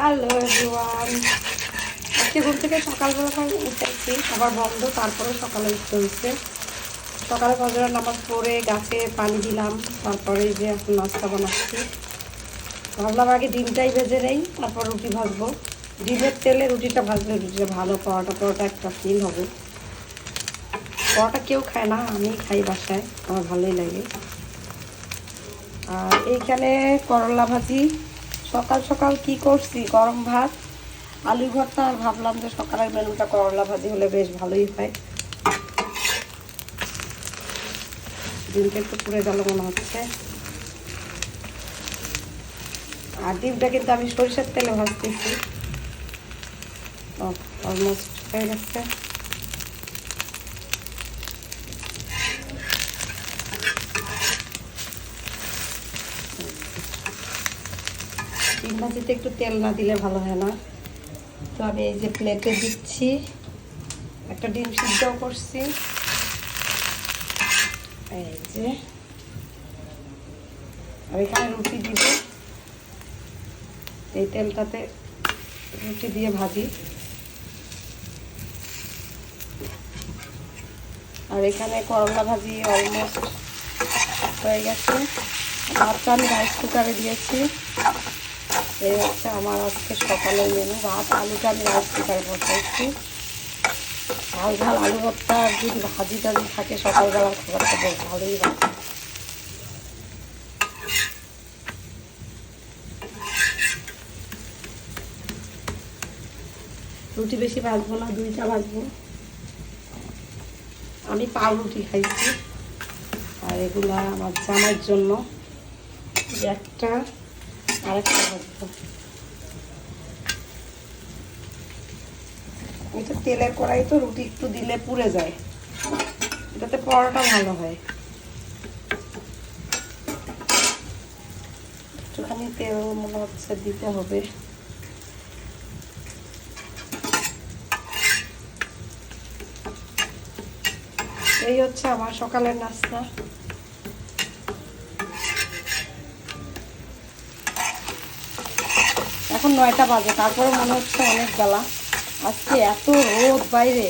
Hello everyone আজকে ঘুম থেকে সকালবেলা উঠেছি সবার বন্ধ তারপরে সকালে উঠতে হচ্ছে সকালে ফজরের নামাজ পড়ে গাছে পানি দিলাম, তারপরে যে এখন নাস্তা বানাচ্ছি। ভাবলাম আগে ডিমটাই ভেজে নেই, তারপর রুটি ভাজবো। ডিমের তেলে রুটিটা ভাজলে রুটিটা ভালো, পরোটা পরোটা একটা ফিল হবে। পরোটা কেউ খায় না, আমি খাই বাসায়, আমার ভালোই লাগে। আর এইখানে করলা ভাজি সকাল সকাল কি করছি? গরম ভাত, আলু ভর্তা, আর ভাবলাম যে সকালের মেনুটা করলা ভাজি হলে বেশ ভালোই হয়। ডিমটা একটু পুড়ে গেল মনে হচ্ছে। আর ডিমটা কিন্তু আমি সরিষার তেলে ভাজতেছি। অলমোস্ট হয়ে গেছে। ভাজিতে একটু তেল না দিলে ভালো হয় না। তো আমি এই যে প্লেটে দিচ্ছি। একটা ডিম সিদ্ধও করছি। এই যে। আর এখানে রুটি দিব। এই তেলটাতে রুটি দিয়ে ভাজি। আর এখানে করলা ভাজি অলমোস্ট হয়ে গেছে। ভাতটা আমি রাইস কুকারে দিয়েছি। এই হচ্ছে আমার আজকে সকালের মেনু ভাত, আলুটা আমি রাইস কুকারে বসাইছি ঝাল ঝাল আলু ভর্তা আর যদি ভাজি টাজি থাকে, সকালবেলার খাবারটা বেশ ভালোই হয়। রুটি বেশি ভাজবো না, দুইটা ভাজবো। আমি পাউ রুটি খাইছি। আর এগুলা আমার জামার জন্য। একটা আরেকটা ভাজবো এটা তেলের কড়াই তো রুটি একটু দিলে পুড়ে যায়। এটাতে পরোটা ভালো হয়। একটুখানি তেল মনে হচ্ছে দিতে হবে। এই হচ্ছে আমার সকালের নাস্তা। এখন নয়টা বাজে তারপরে মনে হচ্ছে অনেক বেলা। আজকে এত রোদ বাইরে।